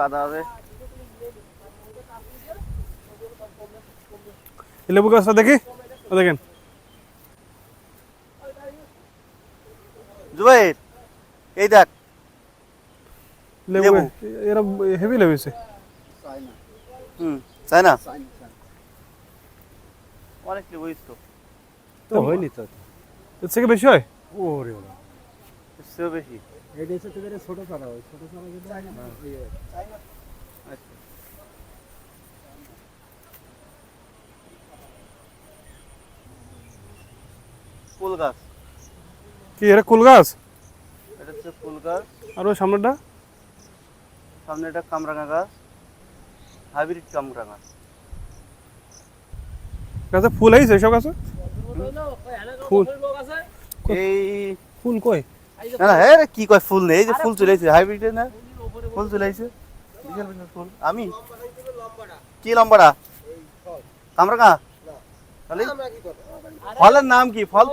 কাদা হবে। লেবু গাছটা দেখি? দেখেন। জুবাইর এই দেখ। লেবু লেবু। এরা হেভি লেবুছে হুম তাই না অনেক লেবুইস তো তো হয়নি তো। এর থেকে বেশি হয়? ওরে বেশি। এটা হচ্ছে তোদের ছোট চারা ওই ছোট চারা কিন্তু ওই আচ্ছা। ফুল গাছ। কি এরা কুল গাছ? এটা হচ্ছে ফুল গাছ। আর ওই সামনেটা সামনে এটা কামরাঙা গাছ। হাইব্রিড কামরাঙা। গাছে ফুল আইছে সব গাছে? ফুল। এই ফুল কই? না হ্যাঁ কি কয় ফুল নেই এই যে ফুল চলে আসছে হাইব্রিড না ফুল চলে আসছে বিশাল বিশাল ফুল আমি কি লম্বাটা কামরাঙা তাহলে ফলের নাম কি ফল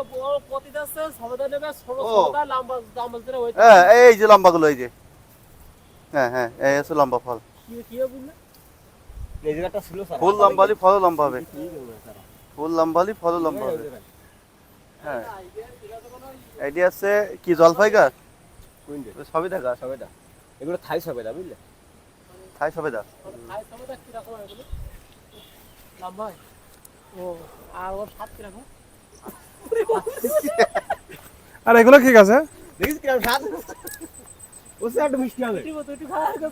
হ্যাঁ এই যে লম্বা গুলো এই যে হ্যাঁ হ্যাঁ এই হচ্ছে লম্বা ফল ছিল স্যার ফুল লম্বা হলে ফলও লম্বা হবে ফুল লম্বা হলে ফলও লম্বা হবে হ্যাঁ। এটি আছে কি জলপাই গাছ কুইন্টাল সবেদা গাছ। সবেদা। এগুলো থাই সবেদা বুঝলে? থাই সবেদা। আর এগুলো কি গাছে দেখিস কিরম স্বাদ? ওসে একটু মিষ্টি হবে।